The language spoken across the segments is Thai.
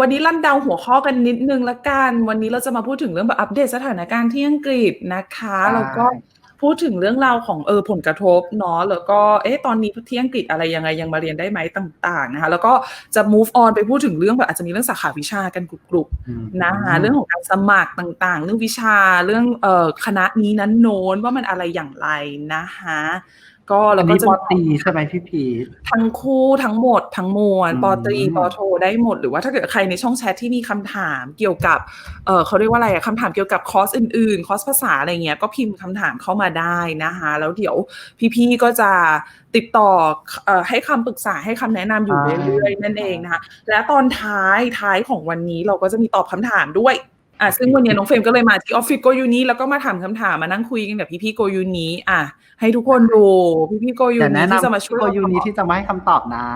วันนี้ลั่นดาวหัวข้อกันนิดนึงละกัน วันนี้เราจะมาพูดถึงเรื่องแบบอัปเดตสถานการณ์ที่อังกฤษนะคะใช่แล้วก็พูดถึงเรื่องราวของเออผลกระทบเนาะแล้วก็เอ๊ะตอนนี้ที่อังกฤษอะไรยังไงยังมาเรียนได้ไหมต่างๆนะคะแล้วก็จะ move on ไปพูดถึงเรื่องแบบอาจจะมีเรื่องสาขาวิชากันกรุบๆอืมนะคะเรื่องของการสมัครต่างๆ เรื่องวิชาเรื่องเอ่อคณะนี้นั้นโน้นว่ามันอะไรอย่างไรนะคะ ก็อัแล้นวก็นี้จะปอตรีใช่ไหมพี่พีททั้งคู่ทั้งหมดทั้งมวลอืมปอตรีปอโทได้หมด หรือว่าถ้าเกิดใครในช่องแชทที่มีคำถามเกี่ยวกับเออเขาเรียกว่าอะไรอะคำถามเกี่ยวกับคอร์สอื่นๆ คอร์สภาษาอะไรเงี้ยก็พิมพ์คำถามเข้ามาได้นะคะแล้วเดี๋ยวพี่ๆก็จะติดต่อเอ่อให้คำปรึกษาให้คำแนะนำอยู่เรื่อยๆนั่นเองนะคะและตอนท้ายท้ายของวันนี้เราก็จะมีตอบคำถามด้วย อะซึ่งวันนี้น้องเฟรมก็เลยมาที่ออฟฟิศโกยูนีแล้วก็มาถามคำถามมานั่งคุยกันกับพี่ๆโกยูนีอะให้ทุกคนดูพี่ๆโกยูแต่นีแนะที่จะนำมาช่วยโกยูนี้ที่จะมาให้คำตอบนะ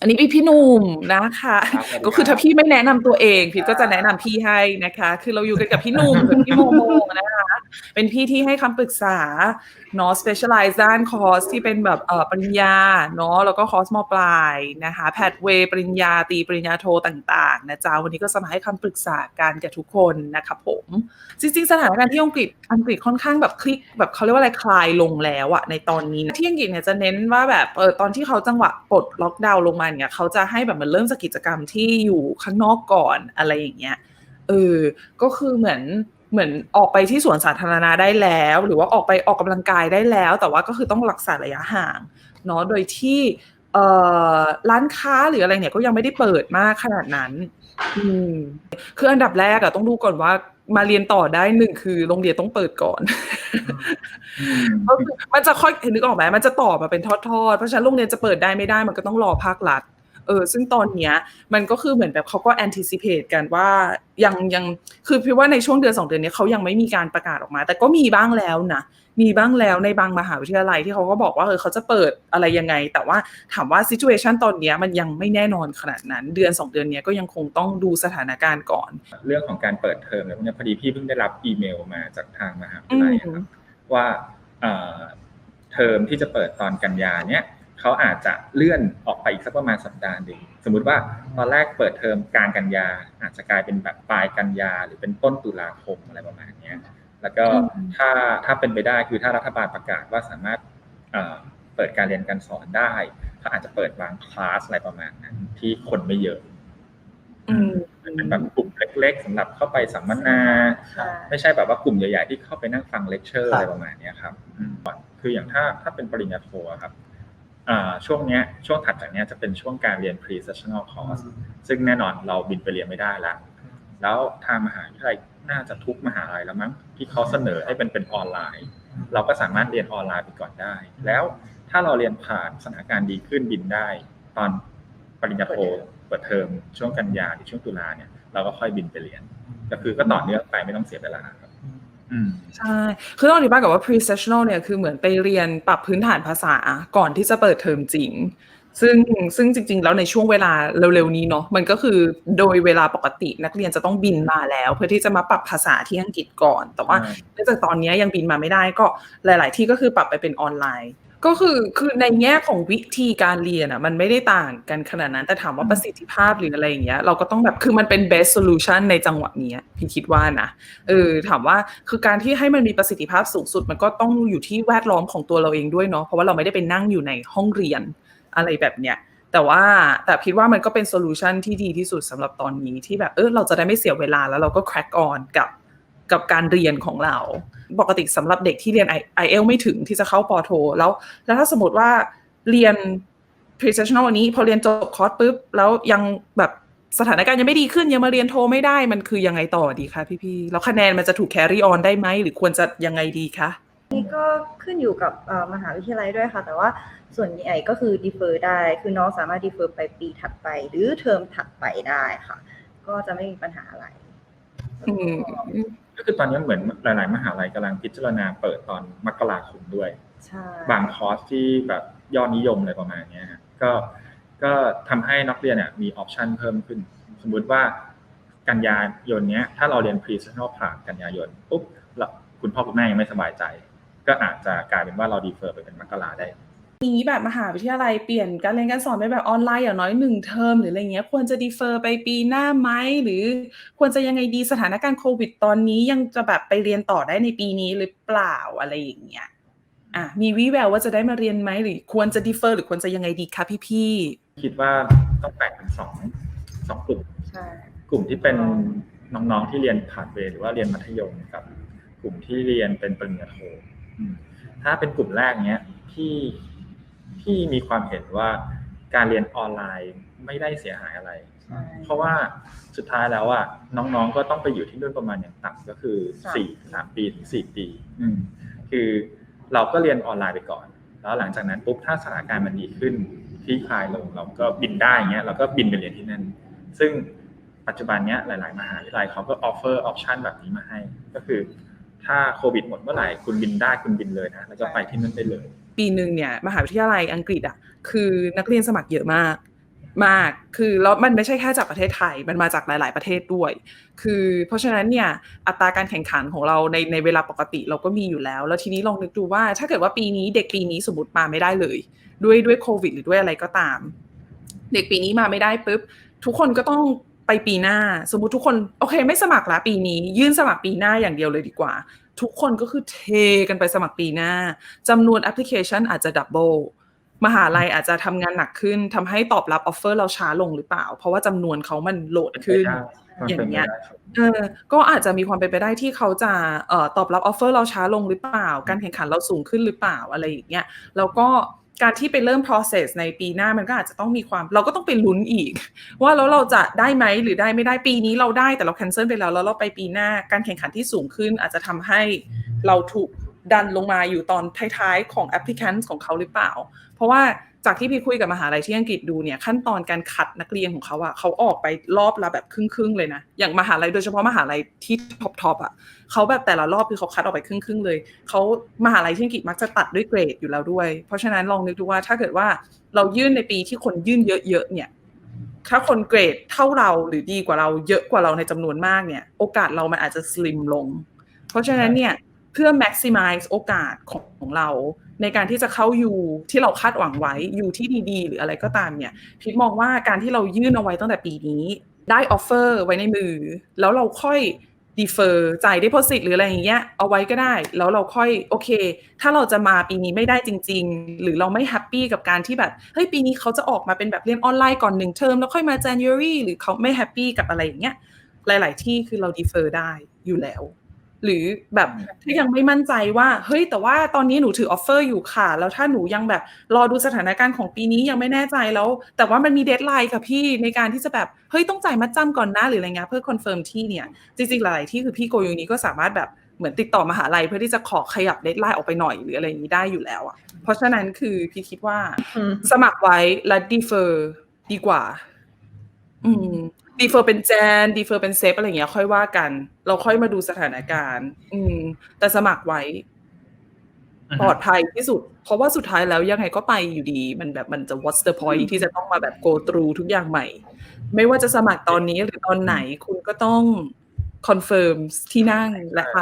อันนี้พี่พี่หนุ่มนะคะครับผมก็คือถ้าพี่ไม่แนะนำตัวเองพี่ก็จะแนะนำพี่ให้นะคะ คือเราอยู่กันกับพี่หนุ่มกับพี่โมโมนะคะเป็นพี่ที่ให้คำปรึกษาเนาะ specialize ด้านคอร์สที่เป็นแบบเอ่อปริญญาเนาะแล้วก็คอร์สมปลายนะคะแพทเวปริญญาตรีปริญญาโทต่างๆนะจ๊ะวันนี้ก็จะมาให้คำปรึกษากันกับทุกคนนะคะผมจริงๆ สถานการณ์ที่อังกฤษอังกฤษค่อนข้างแบบคลิกแบบเขาเรียกว่าอะไรคลายลงแล้วอะในตอนนี้นะที่อังกฤษเนี่ยจะเน้นว่าแบบเออตอนที่เขาจังหวะปลดล็อกดาวน์ลงมาเนี่ยเขาจะให้แบบมันเริ่มจากกิจกรรมที่อยู่ข้างนอกก่อนอะไรอย่างเงี้ยเออก็คือเหมือนเหมือนออกไปที่สวนสาธารณะได้แล้ว หรือว่าออกไปออกกำลังกายได้แล้ว แต่ว่าก็คือต้องรักษาระยะห่างเนาะโดยที่เออร้านค้าหรืออะไรเนี่ยก็ยังไม่ได้เปิดมากขนาดนั้น อืมคืออันดับแรกอะต้องดูก่อนว่า มาเรียนต่อได้หนึ่งคือโรงเรียนต้องเปิดก่อนก็คือมันจะค่อยนึกออกไหมมันจะต่อมาเป็นทอดๆ เพราะฉะนั้นโรงเรียนจะเปิดได้ไม่ได้มันก็ต้องรอภาครัฐ เออซึ่งตอนเนี้ยมันก็คือเหมือนแบบเขาก็ anticipate กันว่ายังยังคือพี่ว่าในช่วงเดือนสองเดือนเนี้ยเขายังไม่มีการประกาศออกมา แต่ก็มีบ้างแล้วนะมีบ้างแล้วในบางมหาวิทยาลัยที่เขาก็บอกว่าเออเขาจะเปิดอะไรยังไง แต่ว่าถามว่า situation ตอนเนี้ยมันยังไม่แน่นอนขนาดนั้น เดือนสองเดือนเนี้ยก็ยังคงต้องดูสถานการณ์ก่อน เรื่องของการเปิดเทอมเนี่ยพอดีพี่เพิ่งได้รับอีเมลมาจากทางมหาวิทยาลัยครับว่าเอ่อเทอมที่จะเปิดตอนกันยาเนี่ย เขาอาจจะเลื่อนออกไปอีกสักประมาณสัปดาห์หนึ่งสมมุติว่าตอนแรกเปิดเทอมกลางกันยา อาจจะกลายเป็นแบบปลายกันยาหรือเป็นต้นตุลาคมอะไรประมาณเนี้ยแล้วก็อืมถ้าถ้าเป็นไปได้คือถ้ารัฐบาลประกาศว่าสามารถเอ่อเปิดการเรียนการสอนได้เขาอาจจะเปิดบางคลาสอะไรประมาณนั้น ที่คนไม่เยอะอืมเป็นแบบกลุ่มเล็ก ๆสำหรับเข้าไปสัมมนาใช่ไม่ใช่แบบว่ากลุ่มใหญ่ ๆ ที่เข้าไปนั่งฟังเลคเชอร์ครับอะไรประมาณเนี้ยครับอืมคืออย่างถ้าถ้าเป็นปริญญาโทอะครับอ่า ช่วงเนี้ยช่วงถัดจากเนี้ยจะเป็นช่วงการเรียน pre-sessional course ซึ่งแน่นอนเราบินไปเรียนไม่ได้ละแล้วทางมหาวิทยาลัยน่าจะทุกมหาลัยแล้วมั้งที่เขาเสนอให้เป็นเป็นออนไลน์ เราก็สามารถเรียนออนไลน์ไปก่อนได้ แล้วถ้าเราเรียนผ่านสถานการณ์ดีขึ้นบินได้ ตอนปริญญาโทเปิดเทอมช่วงกันยาหรือช่วงตุลาเนี่ยเราก็ค่อยบินไปเรียน ก็คือก็ต่อเนื่องไปไม่ต้องเสียเวลาครับอืม ใช่คือต้องอธิบายกับว่า pre-sessional เนี่ยคือเหมือนไปเรียนปรับพื้นฐานภาษาก่อนที่จะเปิดเทอมจริง ซึ่งซึ่งจริง ๆ แล้วในช่วงเวลาเร็วๆนี้เนาะมันก็คือโดยเวลาปกตินักเรียนจะต้องบินมาแล้ว เพื่อที่จะมาปรับภาษาที่อังกฤษก่อน แต่ว่าใช่เนื่องจากตอนนี้ยังบินมาไม่ได้ก็หลาย ๆ ที่ก็คือปรับไปเป็นออนไลน์ ก็คือคือในแง่ของวิธีการเรียนอะ มันไม่ได้ต่างกันขนาดนั้น แต่ถามว่าประสิทธิภาพหรืออะไรอย่างเงี้ย เราก็ต้องแบบคือมันเป็น best solution ในจังหวะเนี้ยพี่คิดว่านะเออถามว่าคือการที่ให้มันมีประสิทธิภาพสูงสุด มันก็ต้องอยู่ที่แวดล้อมของตัวเราเองด้วยเนาะเพราะว่าเราไม่ได้ไปนั่งอยู่ในห้องเรียนอะไรแบบเนี้ยแต่ว่าแต่คิดว่ามันก็เป็นโซลูชันที่ดีที่สุดสำหรับตอนนี้ที่แบบเออเราจะได้ไม่เสียเวลาแล้วเราก็ crack on กับ กับการเรียนของเรา ปกติสำหรับเด็กที่เรียน i อ l ไม่ถึงที่จะเข้าปอโท แล้ว แล้วถ้าสมมติว่าเรียน pre-sessional วันนี้ พอเรียนจบคอร์สปุ๊บ แล้วยังแบบสถานการณ์ยังไม่ดีขึ้นยังมาเรียนโทไม่ได้มันคือยังไงต่อดีคะพี่ๆแล้วคะแนนมันจะถูก carry on ได้ไหมหรือควรจะยังไงดีคะนี่ก็ขึ้นอยู่กับมหาวิทยาลัยด้วยค่ะ แต่ว่าส่วนใหญ่ก็คือ defer ได้ คือน้องสามารถ defer ไปปีถัดไป หรือเทอมถัดไปได้ค่ะ ก็จะไม่มีปัญหาอะไร ก็คือตอนนี้เหมือนหลาย ๆ มหาลัยกำลังพิจารณาเปิดตอนมกราคมด้วยใช่บางคอร์สที่แบบยอดนิยมอะไรประมาณเนี้ยฮะก็ก็ทำให้นักเรียนเนี่ยมีออปชันเพิ่มขึ้น สมมุติว่ากันยายนเนี้ย ถ้าเราเรียน pre-sessional ผ่านกันยายนปุ๊บแล้วคุณพ่อคุณแม่ยังไม่สบายใจ ก็อาจจะกลายเป็นว่าเราดีเฟอร์ไปเป็นมกราได้ นี้แบบมหาวิทยาลัยเปลี่ยนการเรียนการสอนไปแบบออนไลน์อย่างน้อยหนึ่งเทอมหรืออะไรเงี้ยควรจะดีเฟอร์ไปปีหน้าไหมหรือควรจะยังไงดีสถานการณ์โควิดตอนนี้ยังจะแบบไปเรียนต่อได้ในปีนี้หรือเปล่าอะไรอย่างเงี้ยอะมีวิแววว่าจะได้มาเรียนไหมหรือควรจะดีเฟอร์หรือควรจะยังไงดีคะพี่ๆคิดว่าต้องแบ่งเป็นสองสองกลุ่มใช่กลุ่มที่เป็นน้องๆที่เรียนผ่านเวรหรือว่าเรียนมัธยมกับ กลุ่มที่เรียนเป็นปริญญาโทอืมถ้าเป็นกลุ่มแรกเนี้ยที่ ที่มีความเห็นว่าการเรียนออนไลน์ไม่ได้เสียหายอะไรใช่เพราะว่าสุดท้ายแล้วอะน้องๆก็ต้องไปอยู่ที่นู่นประมาณอย่างต่ำก็คือสามสี่สามปีถึงสี่ปีอืมคือเราก็เรียนออนไลน์ไปก่อน แล้วหลังจากนั้นปุ๊บถ้าสถานการณ์มันดีขึ้นคลี่คลายลงเราก็บินได้อย่างเงี้ยเราก็บินไปเรียนที่นั่น ซึ่งปัจจุบันเนี้ยหลาย ๆ มหาวิทยาลัยเขาก็ออฟเฟอร์ออปชันแบบนี้มาให้ ก็คือ ถ้าโควิดหมดเมื่อไหร่คุณบินได้คุณบินเลยนะแล้วก็ไปที่นั่นได้เลย ปีหนึ่งเนี่ยมหาวิทยาลัยอังกฤษอะคือนักเรียนสมัครเยอะมากมากคือแล้วมันไม่ใช่แค่จากประเทศไทย มันมาจากหลาย ๆ ประเทศด้วย คือเพราะฉะนั้นเนี่ยอัตราการแข่งขันของเราในในเวลาปกติเราก็มีอยู่แล้ว แล้วทีนี้ลองนึกดูว่า ถ้าเกิดว่าปีนี้เด็กปีนี้สมมติมาไม่ได้เลย ด้วยด้วยโควิด หรือด้วยอะไรก็ตาม เด็กปีนี้มาไม่ได้ปุ๊บทุกคนก็ต้องไปปีหน้า สมมติทุกคนโอเค ไม่สมัครละปีนี้ ยื่นสมัครปีหน้าอย่างเดียวเลยดีกว่า ทุกคนก็คือเทกันไปสมัครปีหน้าจำนวนแอปพลิเคชันอาจจะดับเบิลมหาลัยอาจจะทำงานหนักขึ้นทำให้ตอบรับออฟเฟอร์เราช้าลงหรือเปล่า เพราะว่าจำนวนเขามันโหลดขึ้นอย่างเงี้ยเออก็อาจจะมีความเป็นไปได้ที่เขาจะเอ่อตอบรับออฟเฟอร์เราช้าลงหรือเปล่า การแข่งขันเราสูงขึ้นหรือเปล่าอะไรอย่างเงี้ยแล้วก็ การที่ไปเริ่ม process ในปีหน้ามันก็อาจจะต้องมีความ เราก็ต้องไปลุ้นอีก ว่าแล้วเราจะได้ไหมหรือได้ไม่ได้ปีนี้เราได้แต่เรา cancel ไปแล้วแล้วเราไปปีหน้าการแข่งขันที่สูงขึ้นอาจจะทำให้เราถูกดันลงมาอยู่ตอนท้ายๆของ applicant ของเขาหรือเปล่า เพราะว่า จากที่พี่คุยกับมหาลัยที่อังกฤษดูเนี่ยขั้นตอนการคัดนักเรียนของเขาอะเขาออกไปรอบละแบบครึ่งๆเลยนะอย่างมหาลัยโดยเฉพาะมหาลัยที่ท็อปทอปอะเขาแบบแต่ละรอบคือเขาคัดออกไปครึ่งๆเลยเขามหาลัยที่อังกฤษมักจะตัดด้วยเกรดอยู่แล้วด้วย เพราะฉะนั้นลองนึกดูว่าถ้าเกิดว่าเรายื่นในปีที่คนยื่นเยอะๆเนี่ยถ้าคนเกรดเท่าเราหรือดีกว่าเราเยอะกว่าเราในจำนวนมากเนี่ย โอกาสเรามันอาจจะสลิมลง เพราะฉะนั้นเนี่ย เพื่อ maximize โอกาสของของเรา ในการที่จะเข้ายูที่เราคาดหวังไว้ยูที่ดี ๆ หรืออะไรก็ตามเนี่ยพีทมองว่าการที่เรายื่นเอาไว้ตั้งแต่ปีนี้ ได้ออฟเฟอร์ไว้ในมือ แล้วเราค่อยดีเฟอร์จ่าย deposit หรืออะไรอย่างเงี้ยเอาไว้ก็ได้ แล้วเราค่อยโอเค ถ้าเราจะมาปีนี้ไม่ได้จริง ๆ หรือเราไม่แฮปปี้กับการที่แบบเฮ้ยปีนี้เขาจะออกมาเป็นแบบเรียนออนไลน์ก่อนหนึ่งเทอมแล้วค่อยมา January หรือเขาไม่แฮปปี้กับอะไรอย่างเงี้ยหลาย ๆ ที่คือเราดีเฟอร์ได้อยู่แล้ว หรือแบบถ้ายังไม่มั่นใจว่า เฮ้ย แต่ว่าตอนนี้หนูถือออฟเฟอร์อยู่ค่ะ แล้วถ้าหนูยังแบบรอดูสถานการณ์ของปีนี้ยังไม่แน่ใจแล้ว แต่ว่ามันมีเดทไลน์ค่ะพี่ในการที่จะแบบ เฮ้ย ต้องจ่ายมัดจำก่อนนะหรืออะไรเงี้ยเพื่อคอนเฟิร์มที่เนี่ย จริงๆ หลายๆที่คือพี่โกยูนี้ก็สามารถแบบเหมือนติดต่อมหาลัยเพื่อที่จะขอขยับเดทไลน์ออกไปหน่อยหรืออะไรอย่างนี้ได้อยู่แล้วอะเพราะฉะนั้นคือพี่คิดว่าอืมสมัครไว้และดีเฟอร์ดีกว่า อืม ดีเฟอร์เป็นแจนดีเฟอร์เป็นเซฟอะไรอย่างเงี้ย ค่อยว่ากัน เราค่อยมาดูสถานการณ์ อืม แต่สมัครไว้ ปลอดภัยที่สุด เพราะว่าสุดท้ายแล้วยังไงก็ไปอยู่ดี มันแบบมันจะ what's the point ที่จะต้องมาแบบ go through ทุกอย่างใหม่ ไม่ว่าจะสมัครตอนนี้หรือตอนไหน คุณก็ต้อง confirm ที่นั่งและไป